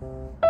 그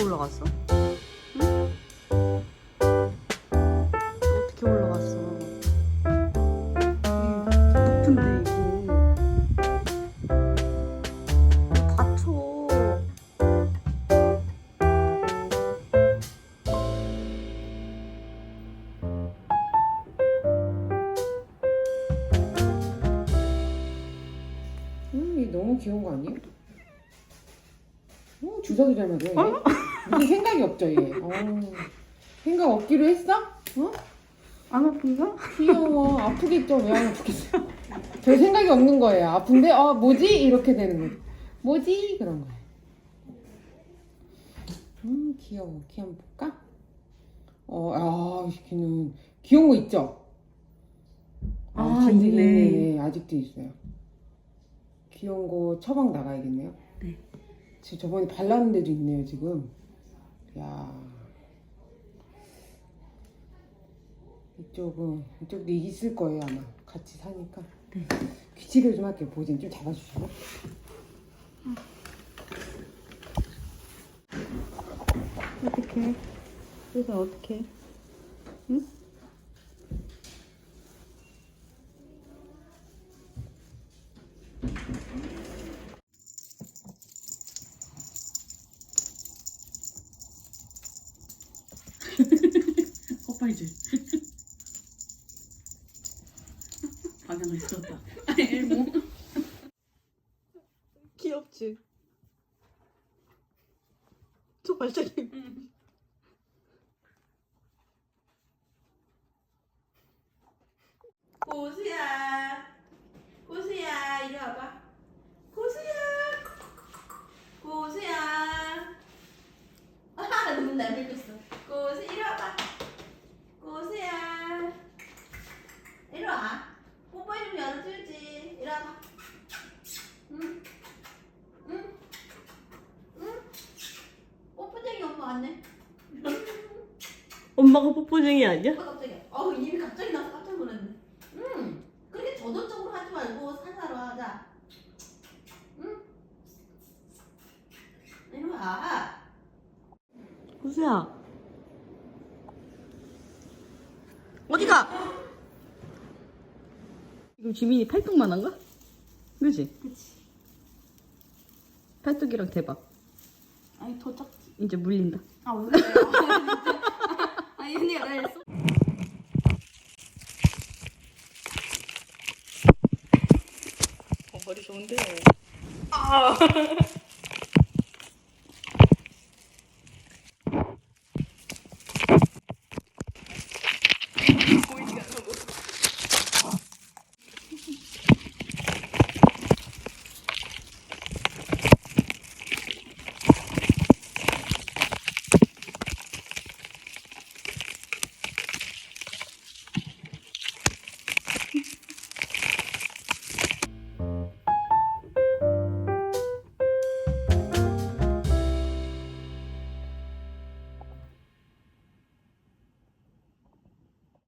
어떻게 올라갔어? 응? 어떻게 올라갔어? 이 높은데 이거. 이거 다쳐. 음, 이 너무 귀여운 거 아니에요? 어, 맞아. 얘. 무슨 생각이 없죠, 얘. 어. 생각 없기로 했어? 어? 안 아픈가? 귀여워. 아프겠죠? 왜 안 아프겠어? 별 생각이 없는 거예요. 아픈데, 어, 뭐지? 이렇게 되는 거예요. 뭐지? 그런 거예요. 음, 귀여워. 귀 한번 볼까? 어, 아, 이 새끼는 귀여운 거 있죠? 아, 간직이 있네. 있네. 아직도 있어요. 귀여운 거 처방 나가야겠네요. 네. 지금 저번에 발랐는데도 있네요, 지금. 야 이쪽은, 이쪽도 있을 거예요, 아마. 같이 사니까. 네. 귀치를 좀 할게요. 보진 좀 잡아주시고. 어떻게? 그래서 어떻게? 응? 헛발질. 방향을 틀었다. 엘모. 귀엽지? 저 발자국. 고수야, 고수야, 이리 와봐. 고수야, 고수야. 아, 너무 날 늙었어. 고수, 이리 와봐. 고수야, 이리 와. 뽀뽀 좀 열어주지. 이리 와봐. 응, 응, 응. 뽀뽀쟁이 엄마 왔네. 엄마가 뽀뽀쟁이 아니야? 어, 깜짝이야. 어우, 입이 갑자기 나서 깜짝 놀랐네. 음, 그렇게 저돌적으로 하지 말고 살살로 하자. 응? 이리 와. 호수야. 어디가? 지금 지민이 팔뚝만 한가? 그지? 그치. 팔뚝이랑 대박. 아니, 더 작지. 이제 물린다. 아, 오늘 언니가 날 쏘. 머리 좋은데. 아.